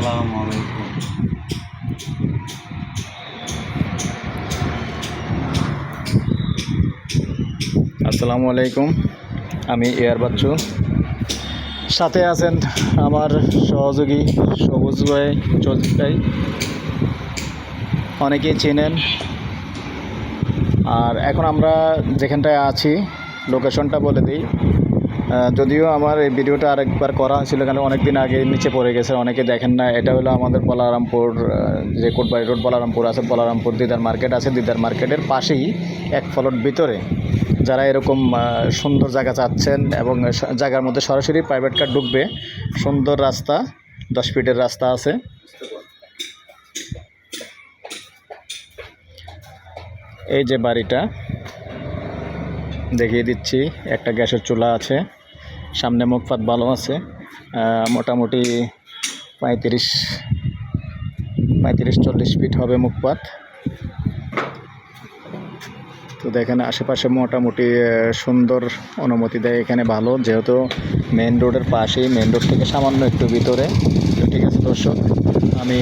আসসালামু আলাইকুম। আসসালামু আলাইকুম, আমি এয়ার বাচ্চু। সাথে আছেন আমার সহযোগী সবুজ ভাই চৌধুরী ভাই। অনেকেই চেনেন। আর এখন আমরা যেখানটায় আছি লোকেশনটা বলে দিই। যদিও আমার এই ভিডিওটা আরেকবার করা হয়েছিল কারণ অনেক দিন আগে নিচে পড়ে গেছে, অনেকে দেখেন না এটা হলো আমাদের বলারামপুর যে কোটবাড়ি রোড বলারামপুর আছে, বলারামপুর দিদার মার্কেট আছে, দিদার মার্কেটের পাশেই এক ফলট ভিতরে যারা এরকম সুন্দর জায়গা চাচ্ছেন এবং জায়গার মধ্যে সরাসরি প্রাইভেট কার ঢুকবে, সুন্দর রাস্তা, দশ ফিটের রাস্তা আছে। এই যে বাড়িটা দেখিয়ে দিচ্ছি, একটা গ্যাসের চুলা আছে, সামনে মুখপাত ভালো আছে মোটামুটি পঁয়ত্রিশ পঁয়ত্রিশ চল্লিশ ফিট হবে মুখপাত তো দেখেন আশেপাশে মোটামুটি সুন্দর অনুমতি দেয় এখানে ভালো, যেহেতু মেন রোডের পাশেই মেন রোড থেকে সামান্য একটু ভিতরে। ঠিক আছে দর্শক, আমি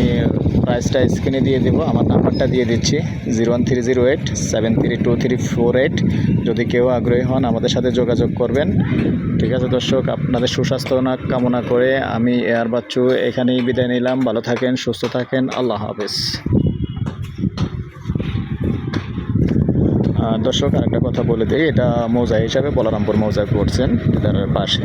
প্রাইসটা স্ক্রিনে দিয়ে দেবো। আমার নাম্বারটা দিয়ে দিচ্ছি। Zero one three zero eight, seven three two three four eight. যদি কেউ আগ্রহী হন, আমাদের সাথে যোগাযোগ করবেন। ঠিক আছে, দর্শক, আপনাদের সুস্বাস্থ্য কামনা করে আমি এয়ার বাচ্চু এখানেই বিদায় নিলাম। ভালো থাকেন, সুস্থ থাকেন। আল্লাহ হাফেজ। দর্শক, আরেকটা কথা বলে দিই এটা মৌজা হিসাবে বলারামপুর মৌজায় পড়ছেন এটার পাশে।